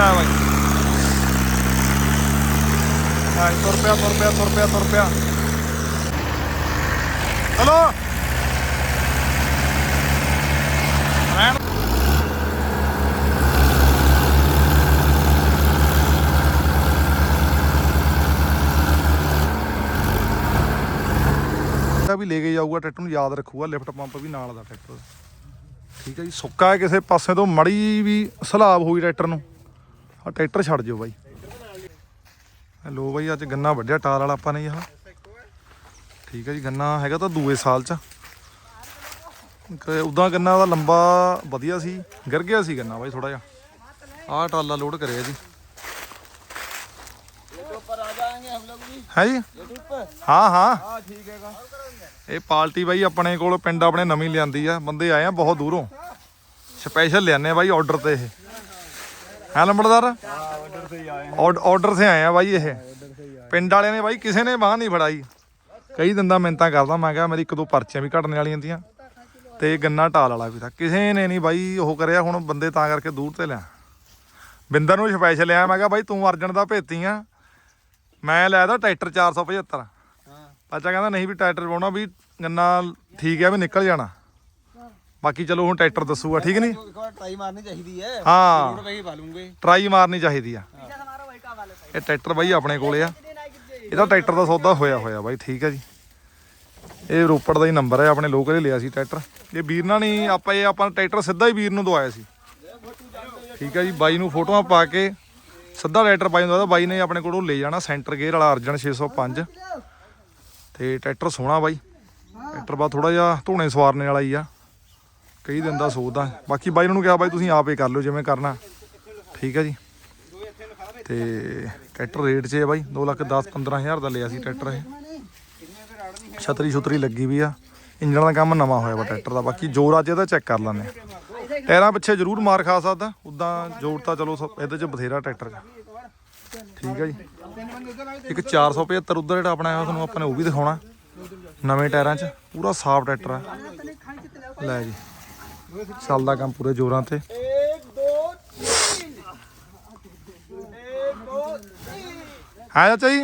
ਲੈ ਬਾਈ ਹਾਂ ਤੁਰ ਪਿਆ ਤੁਰ ਪਿਆ ਤੁਰ ਪਿਆ ਤੁਰ ਪਿਆ। ਚਲੋ। ਰਹਿਣ ਵੀ ਲੈ ਕੇ ਜਾਊਗਾ, ਟਰੈਕਟਰ ਨੂੰ ਯਾਦ ਰੱਖੂਗਾ, ਲਿਫਟ ਪੰਪ ਵੀ ਨਾਲ ਦਾ ਟਰੈਕਟਰ। ਠੀਕ ਹੈ ਜੀ, ਸੁੱਕਾ ਹੈ ਕਿਸੇ ਪਾਸੇ ਤੋਂ, ਮੜੀ ਵੀ ਸਲਾਬ ਹੋਈ ਟਰੈਕਟਰ ਨੂੰ। ਆ ਟਰੈਕਟਰ ਛੱਡ ਜਿਓ ਬਾਈ। ਲੋ ਬਾਈ, ਅੱਜ ਗੰਨਾ ਵੱਢਿਆ, ਟਾਲ ਵਾਲਾ ਆਪਾਂ ਨੇ ਇਹ। ਠੀਕ ਹੈ ਜੀ, ਗੰਨਾ ਹੈਗਾ ਤਾਂ ਦੂਏ ਸਾਲ ਚ। ਉਦਾਂ ਗੰਨਾ ਦਾ ਲੰਬਾ ਵਧੀਆ ਸੀ, ਗਿਰ ਗਿਆ ਸੀ ਗੰਨਾ ਬਾਈ ਥੋੜਾ ਜਿਹਾ। ਆਹ ਟਾਲਾ ਲੋਡ ਕਰਿਆ ਜੀ। ਹੈ ਜੀ? ਹਾਂ ਹਾਂ। ਇਹ ਪਾਰਟੀ ਬਾਈ ਆਪਣੇ ਕੋਲ, ਪਿੰਡ ਆਪਣੇ ਨਵੀਂ ਲਿਆਂਦੀ ਆ। ਬੰਦੇ ਆਏ ਆ ਬਹੁਤ ਦੂਰੋਂ। ਸਪੈਸ਼ਲ ਲਿਆਨੇ ਬਾਈ ਆਰਡਰ ਤੇ ਇਹ। ਹੈ ਲੰਬੜਦਾਰ? ਆਰਡਰ ਤੇ ਆਏ ਆਰਡਰ ਸੇ ਆਏ ਆ ਬਾਈ ਇਹ। ਪਿੰਡ ਵਾਲਿਆਂ ਨੇ ਬਾਈ ਕਿਸੇ ਨੇ ਬਾਹ ਨਹੀਂ ਫੜਾਈ। ਕਈ ਦਿਨ ਦਾ ਮਿੰਤਾ ਕਰਦਾ ਮੈਂ ਕਿਹਾ ਮੇਰੀ ਇੱਕ ਦੋ ਪਰਚੀਆਂ ਵੀ ਘਟਣ ਵਾਲੀਆਂ ਤੀਆਂ ਤੇ ਗੰਨਾ ਟਾਲ ਵਾਲਾ ਵੀ ਤਾਂ। ਕਿਸੇ ਨੇ ਨਹੀਂ ਬਾਈ ਉਹ ਕਰਿਆ ਹੁਣ ਬੰਦੇ ਤਾਂ ਕਰਕੇ ਦੂਰ ਤੇ ਲਿਆ। ਬਿੰਦਰ ਨੂੰ ਸਪੈਸ਼ਲ ਲਿਆ ਮੈਂ ਕਿਹਾ ਬਾਈ ਤੂੰ ਅਰਜਨ ਦਾ ਭੇਤੀ ਆ। ਮੈਂ ਲੈਦਾ ਟਰੈਕਟਰ 475 ਹਾਂ। ਪਾਚਾ ਕਹਿੰਦਾ ਨਹੀਂ ਵੀ ਟਰੈਕਟਰ ਪਾਉਣਾ ਵੀ ਗੰਨਾ ਠੀਕ ਆ ਵੀ ਨਿਕਲ ਜਾਣਾ। ਬਾਕੀ ਚਲੋ ਹੁਣ ਟਰੈਕਟਰ ਦੱਸੂਗਾ ਠੀਕ ਨਹੀਂ? ਟਰਾਈ ਮਾਰਨੀ ਚਾਹੀਦੀ ਹੈ। ਹਾਂ। ਰੋਡ ਕਹੀ ਬਾਲੂਗੇ ਟਰਾਈ ਮਾਰਨੀ ਚਾਹੀਦੀ ਆ। ਇਹ ਟਰੈਕਟਰ ਬਾਈ ਆਪਣੇ ਕੋਲੇ ਆ। ਇਹਦਾ ਟਰੈਕਟਰ ਦਾ ਸੌਦਾ ਹੋਇਆ ਹੋਇਆ ਬਾਈ ਠੀਕ ਹੈ ਜੀ। ਇਹ ਰੋਪੜ ਦਾ ਹੀ ਨੰਬਰ ਹੈ ਆਪਣੇ ਲੋਕਲ ਹੀ ਲਿਆ ਸੀ ਟਰੈਕਟਰ। ਇਹ ਵੀਰ ਨਾਲ ਨਹੀਂ ਆਪਾਂ ਇਹ ਆਪਾਂ ਟਰੈਕਟਰ ਸਿੱਧਾ ਹੀ ਵੀਰ ਨੂੰ ਦਵਾਇਆ ਸੀ। ਠੀਕ ਹੈ ਜੀ ਬਾਈ ਨੂੰ ਫੋਟੋਆਂ ਪਾ ਕੇ ਸਿੱਧਾ ਟਰੈਕਟਰ ਬਾਈ ਜਾਂਦਾ ਬਾਈ ਨੇ ਆਪਣੇ ਕੋਲੋਂ ਲੈ ਜਾਣਾ ਸੈਂਟਰ ਗੇਅਰ ਵਾਲਾ ਅਰਜਨ 605 ਤੇ ਟਰੈਕਟਰ ਸੋਹਣਾ ਬਾਈ। ਟਰੈਕਟਰ ਬਾ ਥੋੜਾ ਜਿਹਾ ਧੋਣੇ ਸਵਾਰਨੇ ਵਾਲਾ ਹੀ ਆ। ਕਈ ਦਿਨ ਦਾ ਸੋਚਦਾ ਬਾਕੀ ਬਾਈ ਨੂੰ ਕਿਹਾ, ਬਾਈ ਤੁਸੀਂ ਆਪੇ ਕਰ ਲਿਓ ਜਿਵੇਂ ਕਰਨਾ। ਠੀਕ ਹੈ ਜੀ। ਤੇ ਟਰੈਕਟਰ ਰੇਟ 'ਚ ਹੈ ਬਾਈ 2 ਲੱਖ 10 15000 ਦਾ ਲਿਆ ਸੀ ਟਰੈਕਟਰ ਇਹ। ਛਤਰੀ ਛੁਤਰੀ ਲੱਗੀ ਵੀ ਆ। ਇੰਜਣ ਦਾ ਕੰਮ ਨਵਾਂ ਹੋਇਆ ਵਾ ਟਰੈਕਟਰ ਦਾ। ਬਾਕੀ ਜੋਰ ਅੱਜ ਇਹਦਾ ਚੈੱਕ ਕਰ ਲੈਂਦੇ ਆ ਟਾਇਰਾਂ ਪਿੱਛੇ ਜ਼ਰੂਰ ਮਾਰ ਖਾ ਸਕਦਾ। ਉਦਾਂ ਜੋਰ ਤਾਂ ਚਲੋ ਸਭ- ਇਹਦੇ 'ਚ ਬਥੇਰਾ ਟਰੈਕਟਰ 'ਚ ਠੀਕ ਹੈ ਜੀ। ਇੱਕ 475 ਉਧਰ ਜਿਹੜਾ ਆਪਣਾ ਹੈ ਤੁਹਾਨੂੰ ਆਪਾਂ ਨੇ ਉਹ ਵੀ ਦਿਖਾਉਣਾ। ਨਵੇਂ ਟਾਇਰਾਂ 'ਚ। ਪੂਰਾ ਸਾਫ਼ ਟਰੈਕਟਰ ਆ। ਲੈ ਜੀ। ਚੱਲਦਾ ਕੰਮ ਪੂਰੇ ਜ਼ੋਰਾਂ ਤੇ। ਹਾਂ ਜੀ?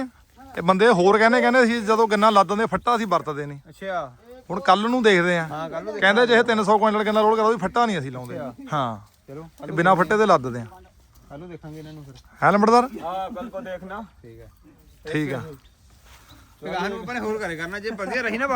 ਇਹ ਬੰਦੇ ਹੋਰ ਕਹਿੰਦੇ ਕਹਿੰਦੇ ਅਸੀਂ ਜਦੋਂ ਗੰਨਾ ਲੱਦਦੇ ਫੱਟਾ ਅਸੀਂ ਵਰਤਦੇ ਨਹੀਂ। ਅੱਛਾ। ਹੁਣ ਕੱਲ ਨੂੰ ਦੇਖਦੇ ਆ। ਹਾਂ ਕੱਲ ਨੂੰ ਕਹਿੰਦੇ ਜੇ 300 ਕੁਇੰਟਲ ਗੰਨਾ ਰੋਲ ਕਰਾ ਵੀ ਫੱਟਾ ਨਹੀਂ ਅਸੀਂ ਲਾਉਂਦੇ। ਹਾਂ। ਚਲੋ ਬਿਨਾ ਫੱਟੇ ਤੇ ਲੱਦਦੇ ਆ। ਕੱਲ ਨੂੰ ਦੇਖਾਂਗੇ ਇਹਨਾਂ ਨੂੰ ਫਿਰ। ਹੈ ਲੰਬੜਦਾਰ? ਹਾਂ ਬਿਲਕੁਲ ਦੇਖਣਾ। ਠੀਕ ਹੈ ਠੀਕ ਆ। ਗਾਹ ਨੂੰ ਆਪਾਂ ਨੇ ਹੋਰ ਕਰੇ ਕਰਨਾ ਜੇ ਵਧੀਆ ਰਹੀ ਨਾ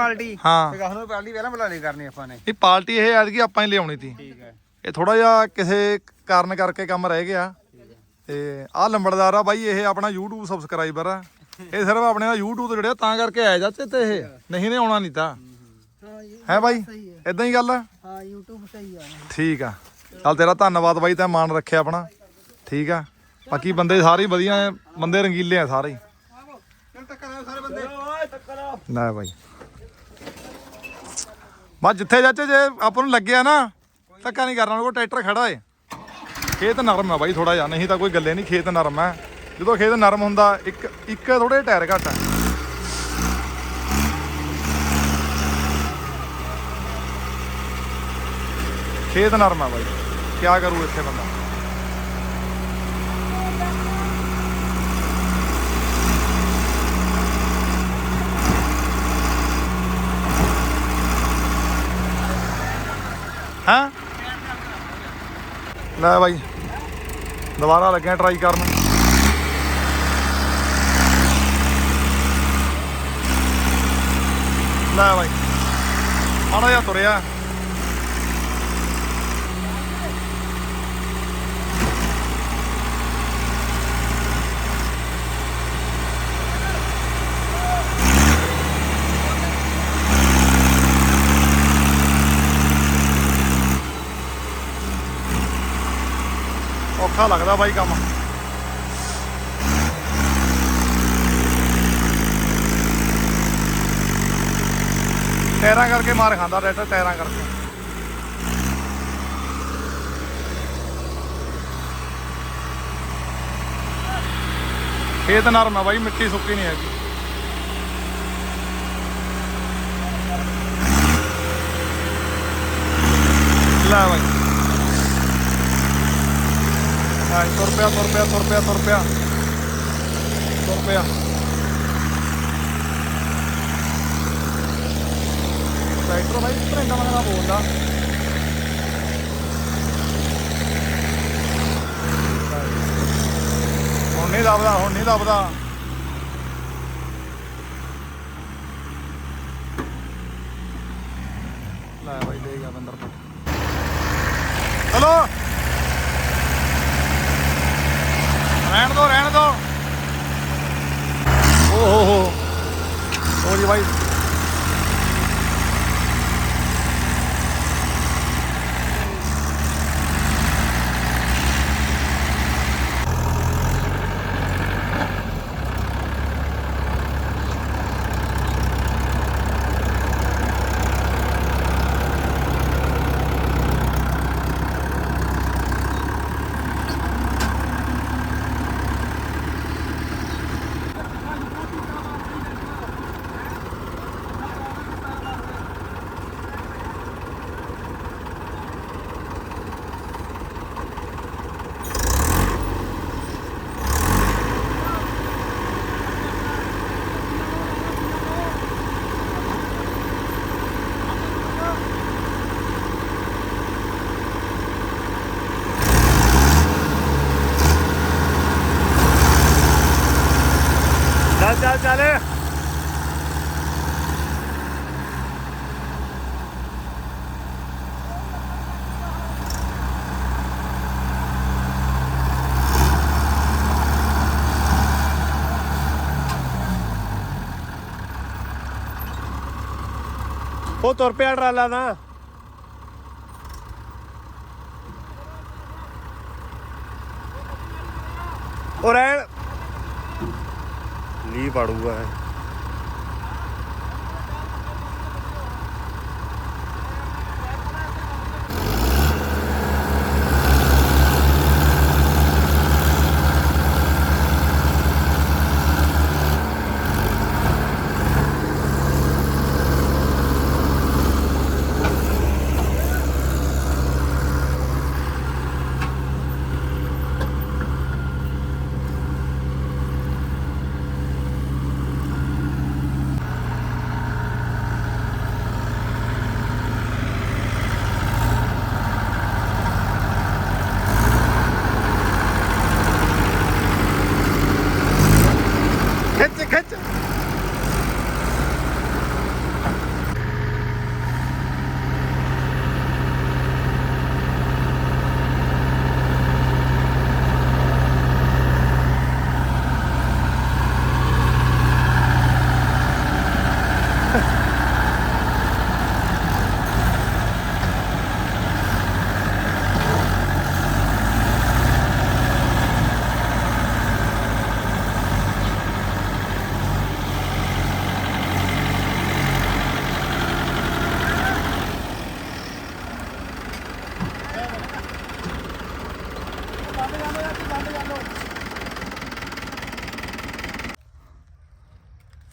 ਠੀਕ ਆ ਚੱਲ ਤੇਰਾ ਧੰਨਵਾਦ ਬਾਈ ਤੈਂ ਮਾਨ ਰੱਖਿਆ ਆਪਣਾ। ਠੀਕ ਆ। ਬਾਕੀ ਬੰਦੇ ਸਾਰੇ ਵਧੀਆ ਬੰਦੇ ਰੰਗੀਲੇ ਆ ਸਾਰੇ ਹੀ। ਚਲ ਬਸ ਜਿੱਥੇ ਚਾਚੇ ਜੇ ਆਪਾਂ ਨੂੰ ਲੱਗਿਆ ਨਾ, ਧੱਕਾ ਨਹੀਂ ਕਰਨਾ ਉਹ ਟਰੈਕਟਰ ਖੜਾ ਏ। ਖੇਤ ਨਰਮ ਆ ਬਾਈ ਥੋੜਾ ਜਿਹਾ, ਨਹੀਂ ਤਾਂ ਕੋਈ ਗੱਲੇ ਨਹੀਂ, ਖੇਤ ਨਰਮ ਆ। ਜਦੋਂ ਖੇਤ ਨਰਮ ਹੁੰਦਾ, ਇੱਕ ਇੱਕ ਥੋੜੇ ਟਾਇਰ ਘੱਟ ਆ। ਖੇਤ ਨਰਮ ਆ ਬਾਈ। ਕੀ ਕਰੂ ਇੱਥੇ ਬੰਦਾ? ਹਾਂ? ਲੈ ਬਾਈ। ਦੁਬਾਰਾ ਲੱਗਿਆ ਟਰਾਈ ਕਰਨ। ਲੈ ਬਾਈ। ਮਾੜਾ ਜਿਹਾ ਤੁਰਿਆ। ਔਖਾ ਲੱਗਦਾ ਬਾਈ ਕੰਮ। ਟਾਇਰਾਂ ਕਰਕੇ ਮਾਰ ਖਾਂਦਾ ਟਰੈਕਟਰ ਟਾਇਰਾਂ ਕਰਕੇ। ਖੇਤ ਨਰਮ ਆ ਬਾਈ, ਮਿੱਟੀ ਸੁੱਕੀ ਨਹੀਂ ਹੈਗੀ। ਲੈ ਬਾਈ। ਲੈ ਤੁਰ ਪਿਆ ਤੁਰ ਪਿਆ ਤੁਰ ਪਿਆ ਤੁਰ ਪਿਆ ਤੁਰ ਪਿਆ ਟਰੈਕਟਰ ਬਾਈ ਭਰਿੰਦਾ ਮਗਰਾ ਬੋਲਦਾ ਹੁਣ ਨਹੀਂ ਲੱਭਦਾ ਹੁਣ ਨਹੀਂ ਲੱਭਦਾ ਲੈ ਬਾਈ ਲੈ ਗਿਆ ਬੰਦਰ ਪਟ ਚਲੋ ਰਹਿਣ ਦੋ ਰਹਿਣ ਦੋ ਓ ਹੋ ਹੋ ਹੋ ਜੀ ਬਾਈ ਚੱਲ ਚੱਲ ਚੱਲ ਉਹ ਤੁਰ ਪਿਆ ਟਰਾਲਾ ਦਾ ਉਹ ਰਹਿਣ। ਲੀ ਪੜੂਗਾ।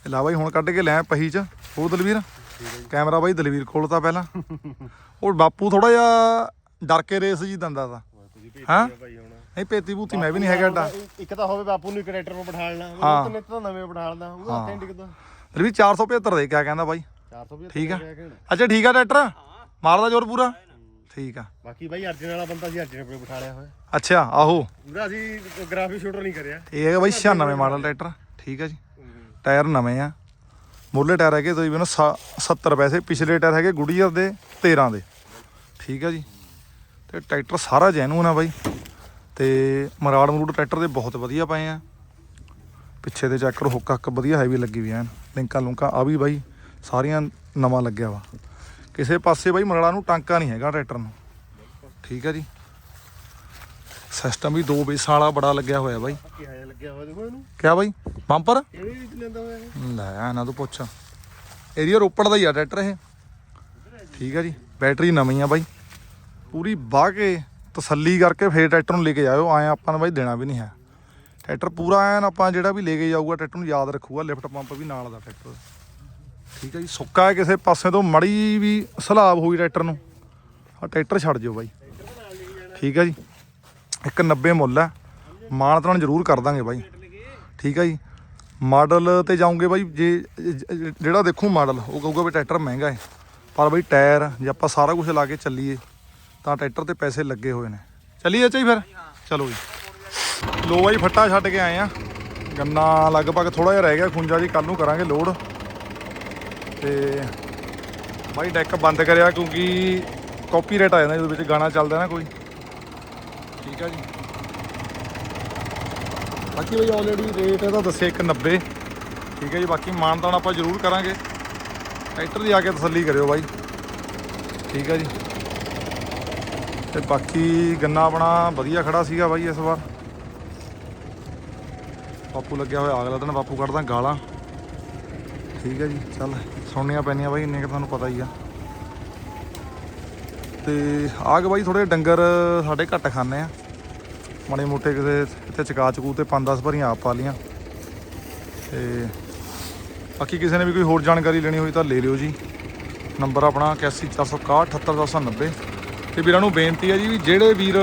ਲਾ ਬਾਈ ਹੁਣ ਕੱਢ ਕੇ ਲੈ ਪਹੀ ਚ। ਉਹ ਦਲਵੀਰ ਕੈਮਰਾ ਬਾਈ ਦਲਵੀਰ ਖੋਲਤਾ ਪਹਿਲਾਂ। ਉਹ ਬਾਪੂ ਥੋੜਾ ਜਿਹਾ ਡਰ ਕੇ ਰੇਸ ਜੀ ਦੰਦਾ ਤਾ। ਹਾਂ? ਨਹੀਂ ਪੇਤੀ ਭੂਤੀ ਮੈਂ ਵੀ ਨਹੀਂ ਹੈਗਾ ਏਡਾ। ਇੱਕ ਤਾਂ ਹੋਵੇ ਬਾਪੂ ਨੂੰ ਕ੍ਰੈਕਟਰ ਨੂੰ ਬਿਠਾ ਲੈਣਾ। ਹਾਂ। ਉਹ ਤਾਂ ਨਿੱਤ ਤਾਂ ਨਵੇਂ ਬਿਠਾ ਲੈਣਾ ਉਹ ਹੱਥੇ ਨਹੀਂ ਟਿਕਦਾ। ਦਲਵੀਰ 475 ਦੇ ਕਿਆ ਕਹਿੰਦਾ ਬਾਈ? 400 ਠੀਕ ਆ। ਅੱਛਾ ਠੀਕ ਆ ਟਰੈਕਟਰ? ਮਾਰਦਾ ਜ਼ੋਰ ਪੂਰਾ? ਠੀਕ ਆ। ਬਾਕੀ ਬਾਈ ਅਰਜਨ ਵਾਲਾ ਬੰਦਾ ਸੀ ਅਰਜਨ ਕੋਲ ਬਿਠਾ ਲਿਆ ਹੋਇਆ। ਅੱਛਾ ਆਹੋ। ਉਹਦਾ ਅਸੀਂ ਗ੍ਰਾਫਿਕ ਸ਼ੂਟਰ ਨਹੀਂ ਕਰਿਆ। ਇਹ ਹੈਗਾ ਬਾਈ 96 ਮਾਡਲ ਟਰੈਕਟਰ। ਠੀਕ ਆ ਜੀ। ਟਾਇਰ ਨਵੇਂ ਆ। ਮੁੱਢਲੇ ਟਾਇਰ ਹੈਗੇ ਤਕਰੀਬਨ 70 ਪੈਸੇ, ਪਿਛਲੇ ਟਾਇਰ ਹੈਗੇ ਗੁੜੀਅਰ ਦੇ 13 ਦੇ। ਠੀਕ ਆ ਜੀ। ਤੇ ਟਰੈਕਟਰ ਸਾਰਾ ਜੈਨੂਨ ਆ ਬਾਈ। ਤੇ ਮਰਾੜ ਮਰੂੜ ਟਰੈਕਟਰ ਦੇ ਬਹੁਤ ਵਧੀਆ ਪਏ ਆ। ਪਿੱਛੇ ਦੇ ਚੈੱਕ ਹੁੱਕ ਹੱਕ ਵਧੀਆ ਹੈਵੀ ਲੱਗੀ ਵੀ ਐਨ ਲਿੰਕਾਂ ਲੁੰਕਾਂ ਆ ਵੀ ਬਾਈ, ਸਾਰੀਆਂ ਨਵਾਂ ਲੱਗਿਆ ਵਾ। ਕਿਸੇ ਪਾਸੇ ਬਾਈ ਮਰਾੜਾ ਨੂੰ ਟਾਂਕਾ ਨਹੀਂ ਹੈਗਾ ਟਰੈਕਟਰ ਨੂੰ। ਠੀਕ ਆ ਜੀ। ਸਿਸਟਮ ਵੀ ਦੋ ਬੇਸਾਂ ਵਾਲਾ ਬੜਾ ਲੱਗਿਆ ਹੋਇਆ ਬਾਈ। ਕੀ ਹਾਇਆ ਲੱਗਿਆ ਹੋਇਆ ਦੇਖੋ ਇਹਨੂੰ? ਕਿਆ ਬਾਈ? ਬੰਪਰ? ਕਿਹੜੇ ਵਿੱਚ ਲੈਂਦਾ ਹੋਇਆ ਲੈ ਇਹਨਾਂ ਤੋਂ ਪੁੱਛ। ਏਰੀਆ ਰੋਪੜ ਦਾ ਹੀ ਆ ਟਰੈਕਟਰ ਇਹ। ਠੀਕ ਆ ਜੀ ਬੈਟਰੀ ਨਵੀਂ ਆ ਬਾਈ। ਪੂਰੀ ਬਾਹ ਕੇ ਤਸੱਲੀ ਕਰਕੇ ਫੇਰ ਟਰੈਕਟਰ ਨੂੰ ਲੈ ਕੇ ਜਾਇਓ ਆਏ ਆਪਾਂ ਨੂੰ ਬਾਈ ਦੇਣਾ ਵੀ ਨਹੀਂ ਹੈ। ਟਰੈਕਟਰ ਪੂਰਾ ਐਨ ਆਪਾਂ ਜਿਹੜਾ ਵੀ ਲੈ ਕੇ ਜਾਊਗਾ ਟਰੈਕਟਰ ਨੂੰ ਯਾਦ ਰੱਖੂਗਾ ਲਿਫਟ ਪੰਪ ਵੀ ਨਾਲ ਦਾ ਟਰੈਕਟਰ। ਠੀਕ ਆ ਜੀ ਸੁੱਕਾ ਹੈ ਕਿਸੇ ਪਾਸੇ ਤੋਂ ਮੜੀ ਵੀ ਸਲਾਬ ਹੋਈ ਟਰੈਕਟਰ ਨੂੰ। ਆ ਟਰੈਕਟਰ ਛੱਡ ਜਿਓ ਬਾਈ। ਠੀਕ ਆ ਜੀ। ਇੱਕ 90 ਮੁੱਲ ਹੈ। ਮਾਨ ਤਾਂ ਜ਼ਰੂਰ ਕਰ ਦਾਂਗੇ ਬਾਈ। ਠੀਕ ਹੈ ਜੀ। ਮਾਡਲ ਤੇ ਜਾਉਂਗੇ ਬਾਈ, ਜੇ ਜਿਹੜਾ ਦੇਖੂ ਮਾਡਲ, ਉਹ ਕਹੂਗਾ ਵੀ ਟਰੈਕਟਰ ਮਹਿੰਗਾ ਹੈ। ਪਰ ਬਾਈ ਟਾਇਰ, ਜੇ ਆਪਾਂ ਸਾਰਾ ਕੁਝ ਲਾ ਕੇ ਚੱਲੀਏ, ਤਾਂ ਟਰੈਕਟਰ ਤੇ ਪੈਸੇ ਲੱਗੇ ਹੋਏ ਨੇ। ਚੱਲੀਏ ਚਾਹੀ ਫਿਰ? ਚਲੋ ਜੀ। ਲੋ ਬਾਈ, ਫੱਟਾ ਛੱਡ ਕੇ ਆਏ ਆ। ਗੰਨਾ ਲਗਭਗ ਥੋੜਾ ਜਿਹਾ ਰਹਿ ਗਿਆ ਖੁੰਜਾ ਜੀ ਕੱਲ ਨੂੰ ਕਰਾਂਗੇ ਲੋਡ। ਤੇ ਬਾਈ, ਡੈਕ ਬੰਦ ਕਰਿਆ ਕਿਉਂਕਿ ਕਾਪੀਰਾਈਟ ਆ ਜਾਂਦਾ ਜਿਹਦੇ ਵਿੱਚ ਗਾਣਾ ਚੱਲਦਾ ਨਾ ਕੋਈ। ਠੀਕ ਆ ਜੀ। ਬਾਕੀ ਬਈ ਆਲਰੇਡੀ ਰੇਟ ਇਹਦਾ ਦੱਸਿਆ 190 ਠੀਕ ਹੈ ਜੀ, ਬਾਕੀ ਮਾਨਤਾਨ ਆਪਾਂ ਜ਼ਰੂਰ ਕਰਾਂਗੇ। ਟਰੈਕਟਰ ਦੀ ਆ ਕੇ ਤਸੱਲੀ ਕਰਿਓ ਬਾਈ। ਠੀਕ ਹੈ ਜੀ। ਤੇ ਬਾਕੀ ਗੰਨਾ ਆਪਣਾ ਵਧੀਆ ਖੜਾ ਸੀਗਾ ਬਾਈ ਇਸ ਵਾਰ। ਬਾਪੂ ਲੱਗਿਆ ਹੋਇਆ, ਅਗਲਾ ਦਿਨ ਬਾਪੂ ਕੱਢਦਾ ਗਾਲਾਂ। ਠੀਕ ਹੈ ਜੀ, ਚੱਲ, ਸੁਣਨੀਆਂ ਪੈਣੀਆਂ ਬਾਈ, ਇੰਨੇ ਕਿ ਤੁਹਾਨੂੰ ਪਤਾ ਹੀ ਆ। ਤੇ ਆਗ ਬਾਈ ਥੋੜੇ ਡੰਗਰ ਸਾਡੇ ਘੱਟ ਖਾਂਦੇ ਆ। ਮਾੜੇ ਮੋਟੇ ਕਿਸੇ ਇੱਥੇ ਚਕਾ ਚਕੂ ਤੇ 5-10 ਭਰੀਆਂ ਆਪ ਪਾ ਲੀਆਂ ਤੇ ਬਾਕੀ ਕਿਸੇ ਨੇ ਵੀ ਕੋਈ ਹੋਰ ਜਾਣਕਾਰੀ ਲੈਣੀ ਹੋਈ ਤਾਂ ਲੈ ਲਿਓ ਜੀ। ਨੰਬਰ ਆਪਣਾ 8146178290 ਤੇ ਵੀਰਾਂ ਨੂੰ ਬੇਨਤੀ ਹੈ ਜੀ ਵੀ ਜਿਹੜੇ ਵੀਰ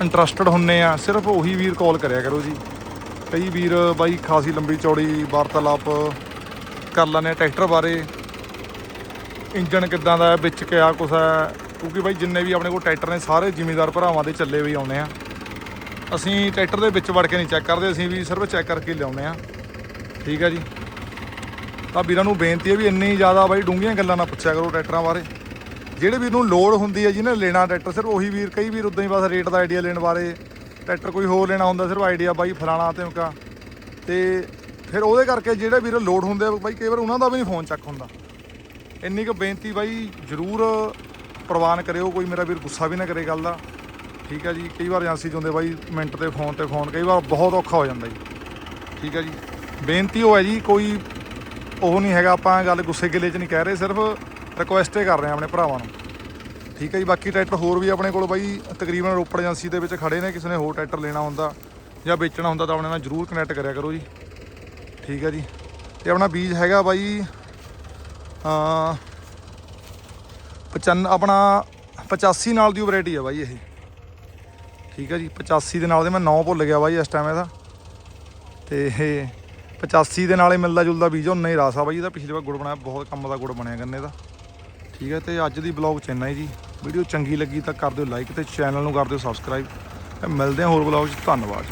ਇੰਟਰਸਟਡ ਹੁੰਨੇ ਆ, ਸਿਰਫ ਉਹੀ ਵੀਰ ਕਾਲ ਕਰਿਆ ਕਰੋ ਜੀ। ਕਈ ਵੀਰ ਬਾਈ ਖਾਸੀ ਲੰਬੀ ਚੌੜੀ ਵਾਰਤਾਲਾਪ ਕਰ ਲੈਂਦੇ ਆ ਟਰੈਕਟਰ ਬਾਰੇ। ਇੰਜਨ ਕਿੱਦਾਂ ਦਾ ਹੈ, ਵਿੱਚ ਕਿਆ ਕੁਛ ਹੈ? ਕਿਉਂਕਿ ਬਾਈ ਜਿੰਨੇ ਵੀ ਆਪਣੇ ਕੋਲ ਟਰੈਕਟਰ ਨੇ, ਸਾਰੇ ਜ਼ਿਮੀਦਾਰ ਭਰਾਵਾਂ ਦੇ ਚੱਲੇ ਵੀ ਆਉਨੇ ਆ। ਅਸੀਂ ਟਰੈਕਟਰ ਦੇ ਵਿੱਚ ਵੜ ਕੇ ਨਹੀਂ ਚੈੱਕ ਕਰਦੇ, ਅਸੀਂ ਵੀ ਸਿਰਫ ਚੈੱਕ ਕਰਕੇ ਲਿਆਉਨੇ ਆ। ਠੀਕ ਹੈ ਜੀ। ਤਾਂ ਵੀਰਾਂ ਨੂੰ ਬੇਨਤੀ ਹੈ ਵੀ ਇੰਨੀ ਜ਼ਿਆਦਾ ਬਾਈ ਡੂੰਘੀਆਂ ਗੱਲਾਂ ਨਾ ਪੁੱਛਿਆ ਕਰੋ ਟਰੈਕਟਰਾਂ ਬਾਰੇ। ਜਿਹੜੇ ਵੀਰ ਨੂੰ ਲੋੜ ਹੁੰਦੀ ਹੈ ਜਿਹਨੇ ਲੈਣਾ ਟਰੈਕਟਰ, ਸਿਰਫ ਉਹੀ ਵੀਰ, ਕਈ ਵੀਰ ਉਦਾਂ ਹੀ ਬਸ ਰੇਟ ਦਾ ਆਈਡੀਆ ਲੈਣ ਬਾਰੇ, ਟਰੈਕਟਰ ਕੋਈ ਹੋਰ ਲੈਣਾ ਹੁੰਦਾ, ਸਿਰਫ ਆਈਡੀਆ ਬਾਈ ਫਲਾਣਾ ਧਮਕਾ ਤੇ ਫਿਰ ਉਹਦੇ ਕਰਕੇ ਜਿਹੜੇ ਵੀਰ ਲੋਡ ਹੁੰਦੇ ਆ, ਬਾਈ ਕਈ ਵਾਰ ਉਹਨਾਂ ਦਾ ਵੀ ਨਹੀਂ ਫੋਨ ਚੱਕ ਹੁੰਦਾ। ਇੰਨੀ ਕੁ ਬੇਨਤੀ ਬਾਈ ਜਰੂਰ ਪ੍ਰਵਾਨ ਕਰਿਓ, ਕੋਈ ਮੇਰਾ ਵੀਰ ਗੁੱਸਾ ਵੀ ਨਾ ਕਰੇ ਗੱਲ ਦਾ। ਠੀਕ ਹੈ ਜੀ, ਕਈ ਵਾਰ ਏਜੰਸੀ 'ਚ ਹੁੰਦੇ ਬਾਈ, ਮਿੰਟ ਤੇ ਫੋਨ ਤੇ ਫੋਨ, ਕਈ ਵਾਰ ਬਹੁਤ ਔਖਾ ਹੋ ਜਾਂਦਾ ਜੀ। ਠੀਕ ਹੈ ਜੀ, ਬੇਨਤੀ ਉਹ ਹੈ ਜੀ, ਕੋਈ ਉਹ ਨਹੀਂ ਹੈਗਾ, ਆਪਾਂ ਗੱਲ ਗੁੱਸੇ ਗਿਲੇ 'ਚ ਨਹੀਂ ਕਹਿ ਰਹੇ, ਸਿਰਫ ਰਿਕੁਐਸਟ ਹੀ ਕਰ ਰਹੇ ਹਾਂ ਆਪਣੇ ਭਰਾਵਾਂ ਨੂੰ। ਠੀਕ ਹੈ ਜੀ, ਬਾਕੀ ਟਰੈਕਟਰ ਹੋਰ ਵੀ ਆਪਣੇ ਕੋਲ ਬਾਈ, ਤਕਰੀਬਨ ਰੋਪੜ ਏਜੰਸੀ ਦੇ ਵਿੱਚ ਖੜੇ ਨੇ, ਕਿਸੇ ਨੇ ਹੋਰ ਟਰੈਕਟਰ ਲੈਣਾ ਹੁੰਦਾ ਜਾਂ ਵੇਚਣਾ ਹੁੰਦਾ ਤਾਂ ਆਪਣੇ ਨਾਲ ਜਰੂਰ ਕਨੈਕਟ ਕਰਿਆ ਕਰੋ ਜੀ। ਠੀਕ ਹੈ ਜੀ, ਤੇ ਆਪਣਾ ਬੀਜ ਹੈਗਾ ਬਾਈ 95 ਆਪਣਾ 85 ਨਾਲ ਦੀ ਵੈਰਾਈਟੀ ਹੈ ਬਾਈ ਇਹ। ਠੀਕ ਹੈ ਜੀ 85 ਦੇ ਨਾਲ ਦੇ ਮੈਂ ਨਾਂ ਭੁੱਲ ਗਿਆ ਬਾਈ ਇਸ ਟਾਈਮ ਇਹਦਾ। ਤੇ ਇਹ 85 ਦੇ ਨਾਲੇ ਮਿਲਦਾ ਜੁਲਦਾ ਬੀਜ, ਉਹ ਨਹੀਂ ਰਾਸਾ ਬਾਈ, ਇਹਦਾ ਪਿਛਲੇ ਵਾਰ ਗੁੜ ਬਣਾਇਆ, ਬਹੁਤ ਕੰਮ ਦਾ ਗੁੜ ਬਣਿਆ ਗੰਨੇ ਦਾ। ਠੀਕ ਹੈ ਤੇ ਅੱਜ ਦੀ ਬਲੌਗ ਚ ਇੰਨਾ ਹੀ ਜੀ। ਵੀਡੀਓ ਚੰਗੀ ਲੱਗੀ ਤਾਂ ਕਰ ਦਿਓ ਲਾਈਕ ਤੇ ਚੈਨਲ ਨੂੰ ਕਰ ਦਿਓ ਸਬਸਕ੍ਰਾਈਬ ਤੇ ਮਿਲਦੇ ਹਾਂ ਹੋਰ ਬਲੌਗ 'ਚ, ਧੰਨਵਾਦ।